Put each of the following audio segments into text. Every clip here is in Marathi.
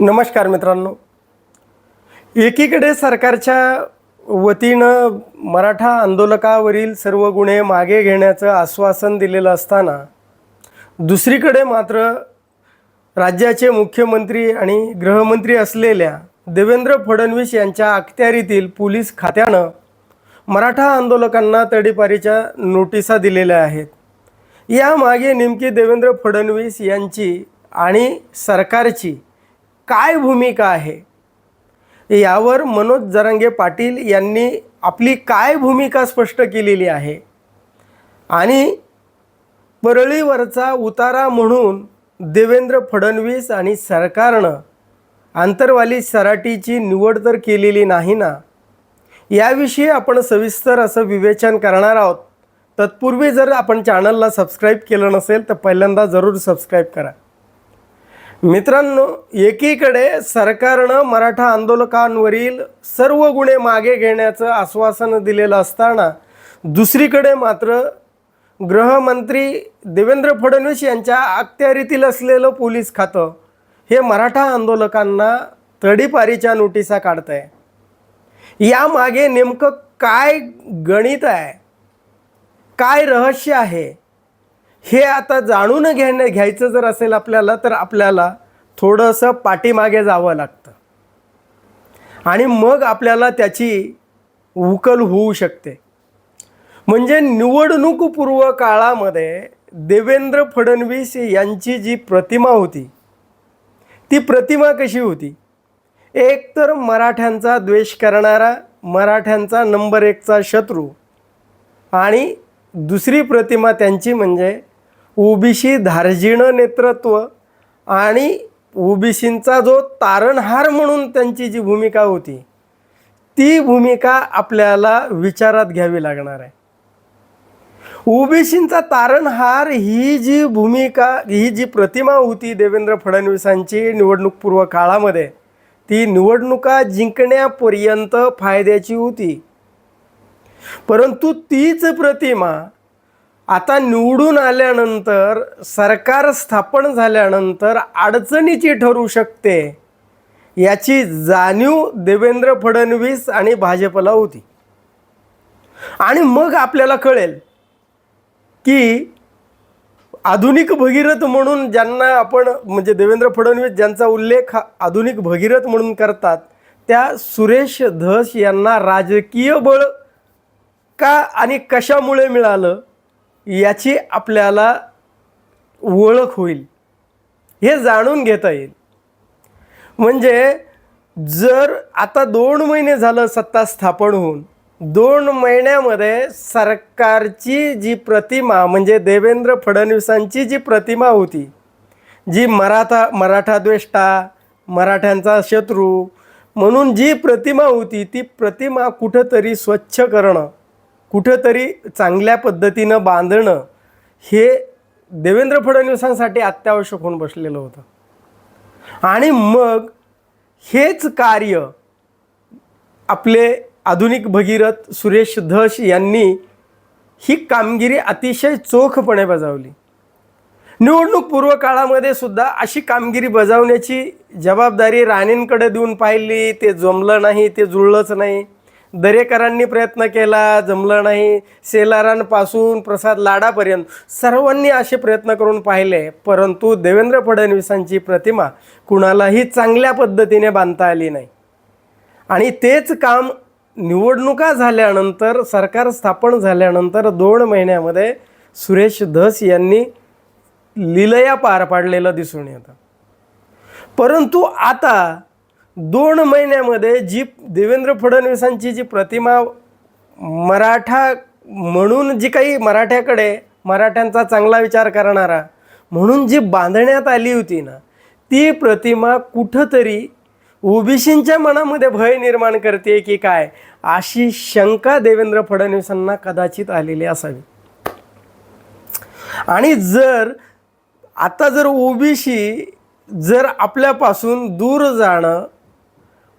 नमस्कार मित्रांनो. एकीकडे सरकारच्या वतीनं मराठा आंदोलकावरील सर्व गुन्हे मागे घेण्याचं आश्वासन दिलेलं असताना दुसरीकडे मात्र राज्याचे मुख्यमंत्री आणि गृहमंत्री असलेल्या देवेंद्र फडणवीस यांच्या अखत्यारीतील पोलीस खात्यानं मराठा आंदोलकांना तडीपारीच्या नोटिसा दिलेल्या आहेत. यामागे नेमकी देवेंद्र फडणवीस यांची आणि सरकारची काय भूमिका आहे? यावर मनोज जरांगे पाटील यांनी आपली काय भूमिका स्पष्ट केलेली आहे? आणि परळीवरचा उतारा म्हणून देवेंद्र फडणवीस आणि सरकारनं आंतरवाली सराटीची निवड तर केलेली नाही ना? याविषयी आपण सविस्तर असं विवेचन करणार आहोत. तत्पूर्वी जर आपण चॅनलला सबस्क्राईब केलं नसेल तर पहिल्यांदा जरूर सबस्क्राईब करा. मित्रांनो एकीकडे सरकारनं मराठा आंदोलकांवरील सर्व गुन्हे मागे घेण्याचं आश्वासन दिलेलं असताना दुसरीकडे मात्र गृहमंत्री देवेंद्र फडणवीस यांच्या अखत्यारीतील असलेलं पोलीस खातं हे मराठा आंदोलकांना तडीपारीच्या नोटिसा काढत आहे यामागे नेमकं काय गणित आहे? काय रहस्य आहे? हे आता जाणून घेणं घ्यायचं जर असेल आपल्याला तर आपल्याला थोडंसं पाठीमागे जावं लागतं. आणि मग आपल्याला त्याची उकल होऊ शकते. म्हणजे निवडणूकपूर्व काळामध्ये देवेंद्र फडणवीस यांची जी प्रतिमा होती ती प्रतिमा कशी होती? एक तर मराठ्यांचा द्वेष करणारा मराठ्यांचा नंबर एकचा शत्रू आणि दुसरी प्रतिमा त्यांची म्हणजे ओबीसी धार्जिणं नेतृत्व आणि ओबीसींचा जो तारणहार म्हणून त्यांची जी भूमिका होती ती भूमिका आपल्याला विचारात घ्यावी लागणार आहे. ओबीसींचा तारणहार ही जी भूमिका ही जी प्रतिमा होती देवेंद्र फडणवीसांची निवडणूकपूर्व काळामध्ये ती निवडणुका जिंकण्यापर्यंत फायद्याची होती. परंतु तीच प्रतिमा आता निवडून आल्यानंतर सरकार स्थापन झाल्यानंतर अडचणीची ठरू शकते याची जाणीव देवेंद्र फडणवीस आणि भाजपला होती. आणि मग आपल्याला कळेल की आधुनिक भगीरथ म्हणून ज्यांना आपण म्हणजे देवेंद्र फडणवीस ज्यांचा उल्लेख हा आधुनिक भगीरथ म्हणून करतात त्या सुरेश धस यांना राजकीय बळ का आणि कशामुळे मिळालं? याची आपल्याला ओळख होईल. हे जाणून घेता येईल. म्हणजे जर आता दोन महिने झालं सत्ता स्थापन होऊन दोन महिन्यामध्ये सरकारची जी प्रतिमा म्हणजे देवेंद्र फडणवीसांची जी प्रतिमा होती जी मराठा मराठा द्वेष्टा मराठ्यांचा शत्रू म्हणून जी प्रतिमा होती ती प्रतिमा कुठंतरी स्वच्छ करणं कुठंतरी चांगल्या पद्धतीनं बांधणं हे देवेंद्र फडणवीसांसाठी अत्यावश्यक होऊन बसलेलं होतं. आणि मग हेच कार्य आपले आधुनिक भगीरथ सुरेश धश यांनी ही कामगिरी अतिशय चोखपणे बजावली. निवडणूक पूर्व काळामध्ये सुद्धा अशी कामगिरी बजावण्याची जबाबदारी राणेंकडे देऊन पाहिली ते जमलं नाही ते जुळलंच नाही. दरेकरांनी प्रयत्न केला जमलं नाही. सेलारांपासून प्रसाद लाडापर्यंत सर्वांनी असे प्रयत्न करून पाहिले परंतु देवेंद्र फडणवीसांची प्रतिमा कुणालाही चांगल्या पद्धतीने बांधता आली नाही. आणि तेच काम निवडणुका झाल्यानंतर सरकार स्थापन झाल्यानंतर दोन महिन्यामध्ये सुरेश धस यांनी लिलया पार पाडलेलं दिसून येतं. परंतु आता दोन महिन्यामध्ये जी देवेंद्र फडणवीसांची जी प्रतिमा मराठा म्हणून जी काही मराठ्याकडे मराठ्यांचा चांगला विचार करणारा म्हणून जी बांधण्यात आली होती ना ती प्रतिमा कुठंतरी ओबीसींच्या मनामध्ये भय निर्माण करते की काय? अशी शंका देवेंद्र फडणवीसांना कदाचित आलेली असावी. आणि जर आता जर ओबीसी जर आपल्यापासून दूर जाणं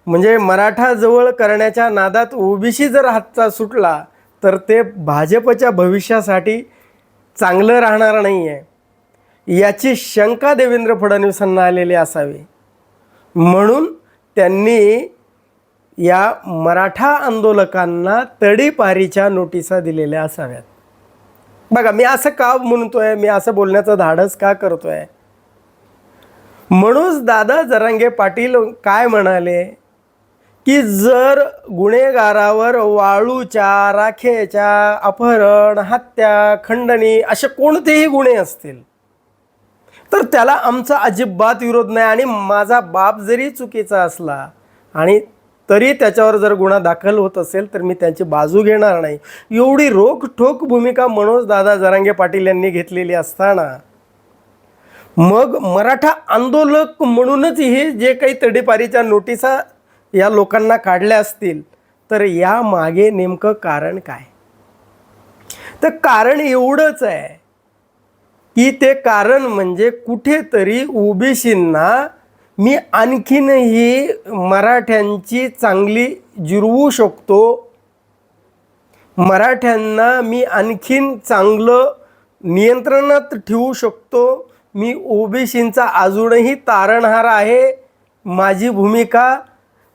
म्हणजे मराठा जवळ करण्याच्या नादात ओबीसी जर हातचा सुटला तर ते भाजपच्या भविष्यासाठी चांगलं राहणार नाही आहे याची शंका देवेंद्र फडणवीसांना आलेली असावी. म्हणून त्यांनी या मराठा आंदोलकांना तडीपारीच्या नोटिसा दिलेल्या असाव्यात. बघा मी असं का म्हणतो आहे मी असं बोलण्याचं धाडस का करतो आहे म्हणूनच दादा जरांगे पाटील काय म्हणाले? की जर गुन्हेगारावर वाळूच्या राखेच्या अपहरण हत्या खंडणी असे कोणतेही गुन्हे असतील तर त्याला आमचा अजिबात विरोध नाही. आणि माझा बाप जरी चुकीचा असला आणि तरी त्याच्यावर जर गुन्हा दाखल होत असेल तर मी त्यांची बाजू घेणार नाही. एवढी रोखठोक भूमिका मनोज दादा जरांगे पाटील यांनी घेतलेली असताना मग मराठा आंदोलक म्हणूनच हे जे काही तडीपारीच्या नोटिसा या लोकांना काढल्या असतील तर या मागे नेमकं कारण काय? तर कारण एवढंच आहे की ते कारण म्हणजे कुठेतरी ओबीसींना मी आणखीनही मराठ्यांची चांगली जिरवू शकतो. मराठ्यांना मी आणखीन चांगलं नियंत्रणात ठेवू शकतो. मी ओबीसींचा अजूनही तारणहार आहे. माझी भूमिका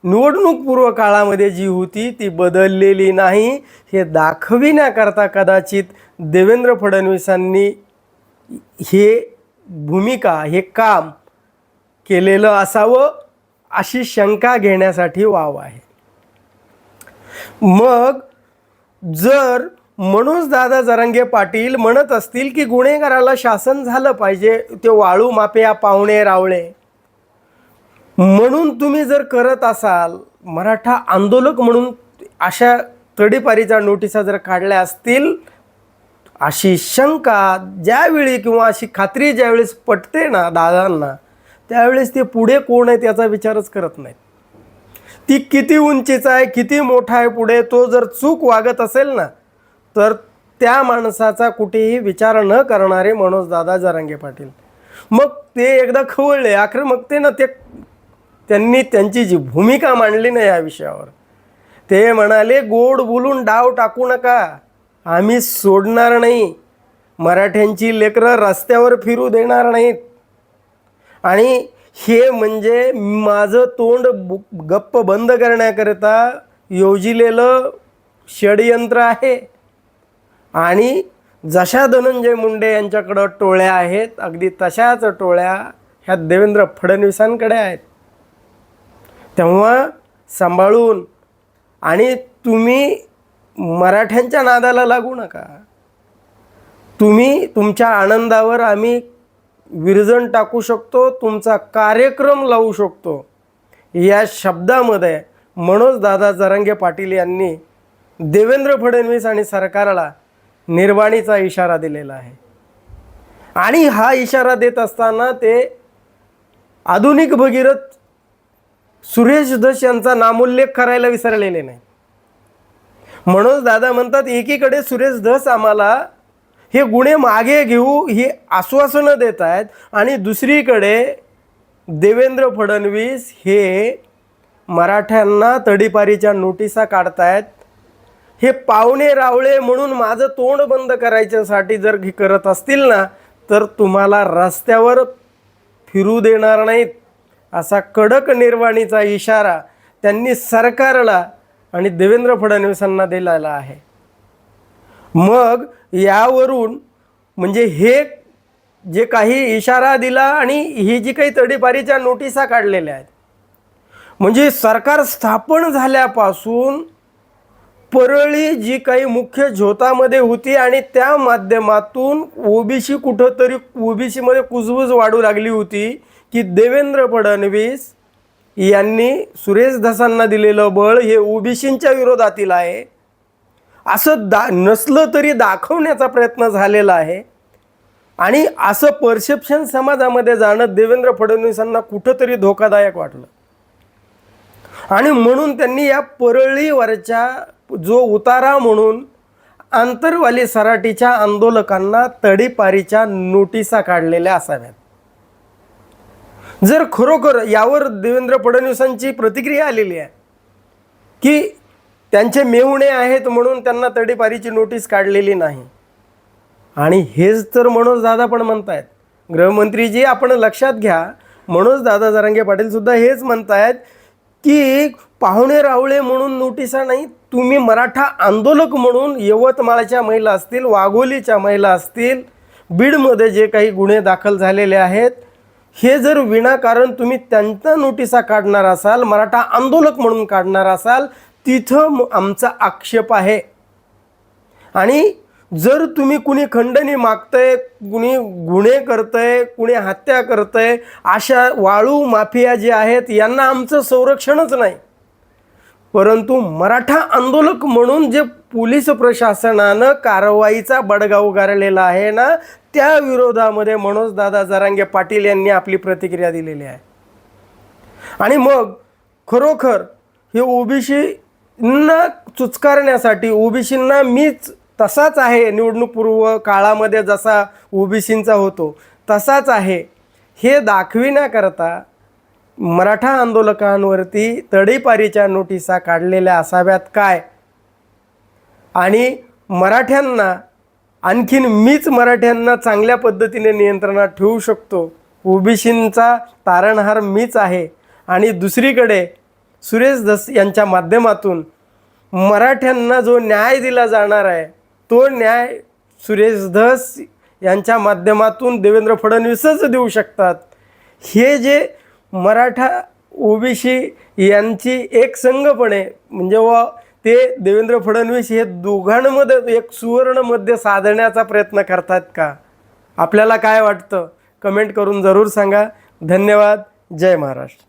निवडणूकपूर्व काळामध्ये जी होती ती बदललेली नाही. हे दाखविण्याकरता कदाचित देवेंद्र फडणवीसांनी हे भूमिका हे काम केलेलं असावं अशी शंका घेण्यासाठी वाव आहे. मग जर मनोज दादा जरांगे पाटील म्हणत असतील की गुन्हेगाराला शासन झालं पाहिजे ते वाळू माफिया पाहुणे रावळे म्हणून तुम्ही जर करत असाल मराठा आंदोलक म्हणून अशा तडीपारीच्या नोटिसा जर काढल्या असतील अशी शंका ज्यावेळी किंवा अशी खात्री ज्यावेळेस पटते ना दादांना त्यावेळेस ते पुढे कोण आहे त्याचा विचारच करत नाहीत. ती किती उंचीचा आहे किती मोठा आहे पुढे तो जर चूक वागत असेल ना तर त्या माणसाचा कुठेही विचार न करणारे मनोज दादा जरांगे पाटील. मग ते एकदा खवळले आक्रमकतेनं ते त्यांनी त्यांची जी भूमिका मांडली ना या विषयावर ते म्हणाले गोड बोलून डाव टाकू नका. आम्ही सोडणार नाही. मराठ्यांची लेकरं रस्त्यावर फिरू देणार नाहीत. आणि हे म्हणजे माझं तोंड बु- गप्प बंद करण्याकरिता योजिलेलं षडयंत्र आहे. आणि जशा धनंजय मुंडे यांच्याकडं टोळ्या आहेत अगदी तशाच टोळ्या ह्या देवेंद्र फडणवीसांकडे आहेत. तेव्हा सांभाळून आणि तुम्ही मराठ्यांच्या नादाला लागू नका. तुम्ही तुमच्या आनंदावर आम्ही विरजण टाकू शकतो तुमचा कार्यक्रम लावू शकतो. या शब्दामध्ये मनोज दादा जरांगे पाटील यांनी देवेंद्र फडणवीस आणि सरकारला निर्वाणीचा इशारा दिलेला आहे. आणि हा इशारा देत असताना ते आधुनिक भगीरथ सुरेश धस यांचा नामोल्लेख करायला विसरलेले नाही. म्हणून दादा म्हणतात एकीकडे सुरेश धस आम्हाला हे गुन्हे मागे घेऊ ही आश्वासनं देत आहेत आणि दुसरीकडे देवेंद्र फडणवीस हे मराठ्यांना तडीपारीच्या नोटिसा काढतायत. हे पावणे रावळे म्हणून माझं तोंड बंद करायच्यासाठी जर करत असतील ना तर तुम्हाला रस्त्यावर फिरू देणार नाहीत. असा कडक निर्वाणीचा इशारा त्यांनी सरकारला आणि देवेंद्र फडणवीसांना दिलेला आहे. मग यावरून म्हणजे हे जे काही इशारा दिला आणि ही जी काही तडीपारीच्या नोटिसा काढलेल्या आहेत म्हणजे सरकार स्थापन झाल्यापासून परळी जी काही मुख्य झोतामध्ये होती आणि त्या माध्यमातून ओबीसी कुठंतरी ओबीसीमध्ये कुजबूज वाढू लागली होती की देवेंद्र फडणवीस यांनी सुरेश धसांना दिलेलं बळ हे ओबीसींच्या विरोधातील आहे. असं दा नसलं तरी दाखवण्याचा प्रयत्न झालेला आहे. आणि असं परसेप्शन समाजामध्ये जाणं देवेंद्र फडणवीसांना कुठंतरी धोकादायक वाटलं. आणि म्हणून त्यांनी या परळीवरच्या जो उतारा म्हणून आंतरवाली सराटीच्या आंदोलकांना तडीपारीच्या नोटिसा काढलेल्या असाव्यात. जर खरोखर यावर देवेंद्र फडणवीसांची प्रतिक्रिया आलेली आहे की त्यांचे मेहुणे आहेत म्हणून त्यांना तडीपारीची नोटीस काढलेली नाही. आणि हेच तर मनोज दादा पण म्हणतायत. गृहमंत्रीजी आपण लक्षात घ्या मनोज दादा जरांगे पाटील सुद्धा हेच म्हणतायत की पाहुणे रावळे म्हणून नोटिसा नाही तुम्ही मराठा आंदोलक म्हणून यवतमाळच्या महिला असतील वाघोलीच्या महिला असतील बीडमध्ये जे काही गुन्हे दाखल झालेले आहेत हे जर विनाकारण तुम्ही त्यांच्या नोटिसा काढणार असाल मराठा आंदोलक म्हणून काढणार असाल तिथं आमचा आक्षेप आहे. आणि जर तुम्ही कुणी खंडणी मागतंय कुणी गुन्हे करतंय कुणी हत्या करतंय अशा वाळू माफिया जे आहेत यांना आमचं संरक्षणच नाही. परंतु मराठा आंदोलक म्हणून जे पोलीस प्रशासनानं कारवाईचा बडगा उगारलेला आहे ना त्या विरोधामध्ये मनोज दादा जरांगे पाटील यांनी आपली प्रतिक्रिया दिलेली आहे. आणि मग खरोखर हे ओबीसींना चुचकारण्यासाठी ओबीसींना मीच तसाच आहे निवडणूकपूर्व काळामध्ये जसा ओबीसींचा होतो तसाच आहे हे दाखविण्याकरता मराठा आंदोलकांवरती तडीपारीच्या नोटिसा काढलेल्या असाव्यात काय? आणि मराठ्यांना आणखीन मीच मराठ्यांना चांगल्या पद्धतीने नियंत्रणात ठेवू शकतो. ओबीसींचा तारणहार मीच आहे. आणि दुसरीकडे सुरेश धस यांच्या माध्यमातून मराठ्यांना जो न्याय दिला जाणार आहे तो न्याय सुरेश धस यांच्या माध्यमातून देवेंद्र फडणवीसच देऊ शकतात. हे जे मराठा ओबीसी यांची एक संघपणे म्हणजे व ते देवेंद्र फडणवीस हे दोघांमध्ये एक सुवर्णमध्ये साधण्याचा प्रयत्न करतात का? आपल्याला काय वाटतं? कमेंट करून जरूर सांगा. धन्यवाद. जय महाराष्ट्र.